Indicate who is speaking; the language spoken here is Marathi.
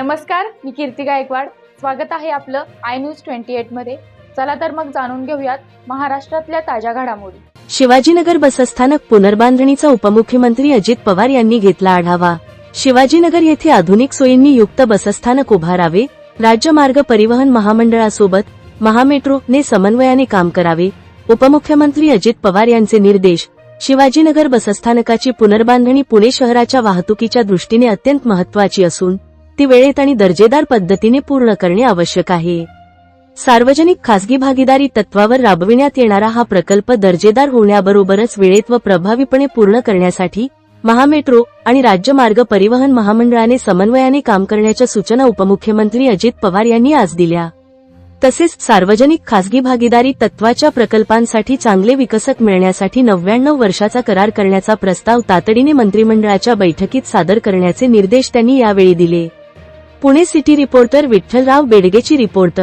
Speaker 1: नमस्कार मी कीर्ती गायकवाड. स्वागत आहे आपलं आय न्यूज ट्वेंटी एटमध्ये. चला तर मग जाणून घेऊयात महाराष्ट्रातल्या ताज्या घडामोडी.
Speaker 2: शिवाजीनगर बसस्थानक पुनर्बांधणीचा उपमुख्यमंत्री अजित पवार यांनी घेतला आढावा. शिवाजीनगर येथे आधुनिक सोयींनी युक्त बसस्थानक उभारावे राज्य मार्ग परिवहन महामंडळासोबत महामेट्रो ने समन्वयाने काम करावे उपमुख्यमंत्री अजित पवार यांचे निर्देश शिवाजीनगर बसस्थानकाची पुनर्बांधणी पुणे शहराच्या वाहतुकीच्या दृष्टीने अत्यंत महत्वाची असून ती वेळेत आणि दर्जेदार पद्धतीने पूर्ण करणे आवश्यक आहे. सार्वजनिक खासगी भागीदारी तत्वावर राबविण्यात येणारा हा प्रकल्प दर्जेदार होण्याबरोबरच वेळेत व प्रभावीपणे पूर्ण करण्यासाठी महामेट्रो आणि राज्य मार्ग परिवहन महामंडळाने समन्वयाने काम करण्याच्या सूचना उपमुख्यमंत्री अजित पवार यांनी आज दिल्या. तसेच सार्वजनिक खासगी भागीदारी तत्वाच्या प्रकल्पांसाठी चांगले विकसक मिळण्यासाठी नव्याण्णव वर्षाचा करार करण्याचा प्रस्ताव तातडीने मंत्रिमंडळाच्या बैठकीत सादर करण्याचे निर्देश त्यांनी यावेळी दिले. पुणे सिटी रिपोर्टर विठ्ठलराव बेडगेची रिपोर्ट.